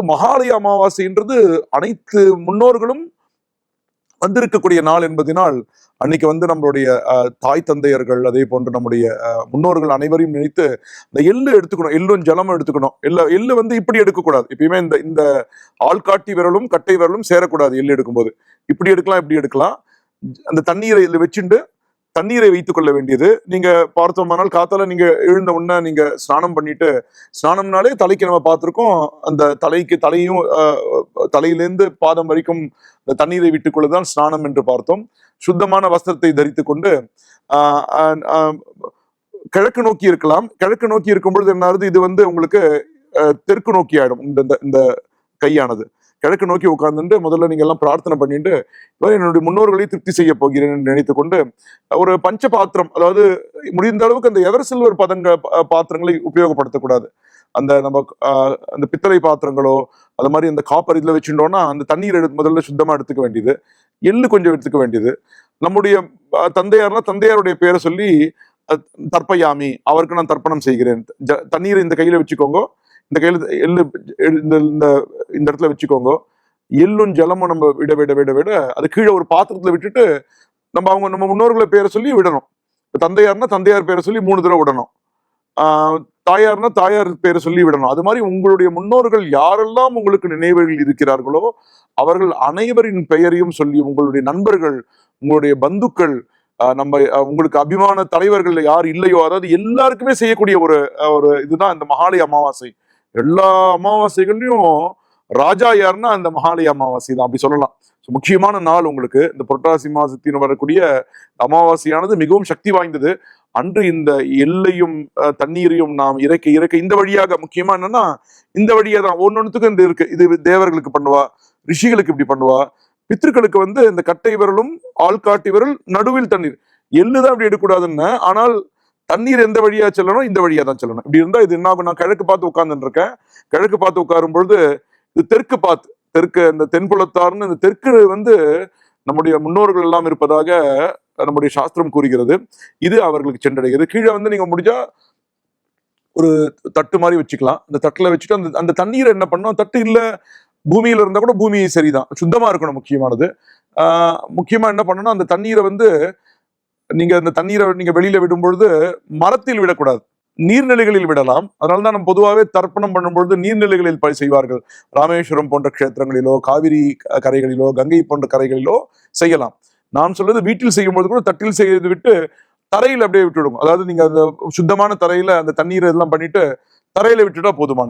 அதாவது மகாலய அமாவாசைன்றது அனைத்து முன்னோர்களும் வந்திருக்கக்கூடிய நாள் என்பதனால் அன்னைக்கு வந்து நம்மளுடைய அஹ், தாய் தந்தையர்கள் அதே போன்று நம்முடைய முன்னோர்கள் அனைவரையும் நினைத்து இந்த எள்ளு எடுத்துக்கணும் எள்ளும் ஜலமும் எடுத்துக்கணும். எள்ளு எள்ளு வந்து இப்படி எடுக்கக்கூடாது. எப்பயுமே இந்த இந்த ஆள்காட்டி விரலும் கட்டை விரலும் சேரக்கூடாது எள்ளு எடுக்கும்போது. இப்படி எடுக்கலாம் இப்படி எடுக்கலாம். அந்த தண்ணீரை இதில் வச்சுண்டு தண்ணீரை வைத்துக் கொள்ள வேண்டியது. நீங்க பார்த்தோம்னால் காத்தால நீங்க எழுந்த உடனே நீங்க ஸ்நானம் பண்ணிட்டு ஸ்நானம்னாலே தலைக்கு நம்ம பார்த்துருக்கோம். அந்த தலைக்கு தலையும் அஹ், பாதம் வரைக்கும் இந்த தண்ணீரை விட்டுக்கொள்ளதான் ஸ்நானம் என்று பார்த்தோம். சுத்தமான வஸ்திரத்தை தரித்து கொண்டு கிழக்கு நோக்கி இருக்கலாம். கிழக்கு நோக்கி இருக்கும் பொழுது என்ன ஆகுது? இது வந்து உங்களுக்கு தெற்கு நோக்கி ஆயிடும். இந்த இந்த- இந்த கையானது. கிழக்கு நோக்கி உட்கார்ந்துட்டு முதல்ல நீங்க எல்லாம் பிரார்த்தனை பண்ணிட்டு என்னுடைய முன்னோர்களை திருப்தி செய்ய போகிறேன் என்று நினைத்து கொண்டு ஒரு பஞ்ச பாத்திரம் அதாவது முடிந்த அளவுக்கு அந்த எவர் சில்வர் பதங்க பாத்திரங்களை உபயோகப்படுத்தக்கூடாது. அந்த நம்ம அந்த பித்தளை பாத்திரங்களோ அது மாதிரி அந்த காப்பர் இதில் வச்சுட்டோம்னா அந்த தண்ணீர் எடுத்து முதல்ல சுத்தமாக எடுத்துக்க வேண்டியது. எள்ளு கொஞ்சம் எடுத்துக்க வேண்டியது. நம்முடைய தந்தையார்னா தந்தையாருடைய பேரை சொல்லி தர்ப்பயாமி அவருக்கு நான் தர்ப்பணம் செய்கிறேன். ஜ- தண்ணீரை இந்த கையில் வச்சுக்கோங்க இந்த கையில் எள்ளு இந்த இந்த இந்த இடத்துல வச்சுக்கோங்க. எள்ளும் ஜலமும் நம்ம விட விட விட விட அது கீழே ஒரு பாத்திரத்துல விட்டுட்டு நம்ம அவங்க நம்ம முன்னோர்களை பேரை சொல்லி விடணும். இப்ப தந்தையார்னா தந்தையார் பேரை சொல்லி மூணு தடவை விடணும். தாயார்னா தாயார் பேரை சொல்லி விடணும். அது மாதிரி உங்களுடைய முன்னோர்கள் யாரெல்லாம் உங்களுக்கு நினைவுகள் இருக்கிறார்களோ அவர்கள் அனைவரின் பெயரையும் சொல்லி உங்களுடைய நண்பர்கள் உங்களுடைய பந்துக்கள் நம்ம உங்களுக்கு அபிமான தலைவர்கள் யார் இல்லையோ அதாவது எல்லாருக்குமே செய்யக்கூடிய ஒரு ஒரு இதுதான் இந்த மகாலய அமாவாசை. எல்லா அமாவாசைகள்லையும் ராஜா யாருன்னா அந்த மகாலய அமாவாசை தான். அப்படி சொல்லலாம். ஸோ முக்கியமான நாள் உங்களுக்கு இந்த புரட்டாசி மாசத்தின் வரக்கூடிய அமாவாசையானது மிகவும் சக்தி வாய்ந்தது. அன்று இந்த எல்லையும் தண்ணீரையும் நாம் இறக்க இறக்க இந்த வழியாக முக்கியமா என்னன்னா இந்த வழியாக தான். ஒன்னொன்னுத்துக்கும் இந்த இருக்கு. இது தேவர்களுக்கு பண்ணுவா ரிஷிகளுக்கு இப்படி பண்ணுவா. பித்திருக்களுக்கு வந்து இந்த கட்டை விரலும் ஆள்காட்டி விரல் நடுவில் தண்ணீர். எள்ளு தான் இப்படி எடுக்கக்கூடாதுன்னு. ஆனால் தண்ணீர் எந்த வழியா செல்லணும்? இந்த வழியா தான் செல்லணும். இப்படி இருந்தா இது என்ன ஆகும் நான் கிழக்கு பார்த்து உட்கார்ந்துட்டு இருக்கேன் கிழக்கு பார்த்து உட்காரும் பொழுது இது தெற்கு பார்த்து தெற்கு இந்த தென்புலத்தார்னு இந்த தெற்கு வந்து நம்முடைய முன்னோர்கள் எல்லாம் இருப்பதாக நம்முடைய சாஸ்திரம் கூறுகிறது. இது அவர்களுக்கு சென்றடைகிறது. கீழே வந்து நீங்க முடிஞ்சா ஒரு தட்டு மாதிரி வச்சுக்கலாம். அந்த தட்டுல வச்சுட்டு அந்த அந்த தண்ணீரை என்ன பண்ணோம் தட்டு இல்ல பூமியில இருந்தா கூட பூமி சரிதான். சுத்தமா இருக்கணும் முக்கியமானது. ஆஹ் முக்கியமா என்ன பண்ணணும் அந்த தண்ணீரை வந்து நீங்க அந்த தண்ணீரை நீங்க வெளியில விடும்பொழுது மரத்தில் விடக்கூடாது. நீர்நிலைகளில் விடலாம். அதனால தான் நம்ம பொதுவாகவே தர்ப்பணம் பண்ணும்பொழுது நீர்நிலைகளில் செய்வார்கள். ராமேஸ்வரம் போன்ற க்ஷேத்திரங்களிலோ காவிரி கரைகளிலோ கங்கை போன்ற கரைகளிலோ செய்யலாம். நான் சொல்றது வீட்டில் செய்யும்போது கூட தட்டில் செய்து விட்டு தரையில் அப்படியே விட்டுவிடும் அதாவது நீங்க அந்த சுத்தமான தரையில அந்த தண்ணீர் எல்லாம் பண்ணிட்டு தரையில விட்டுட்டா போதுமான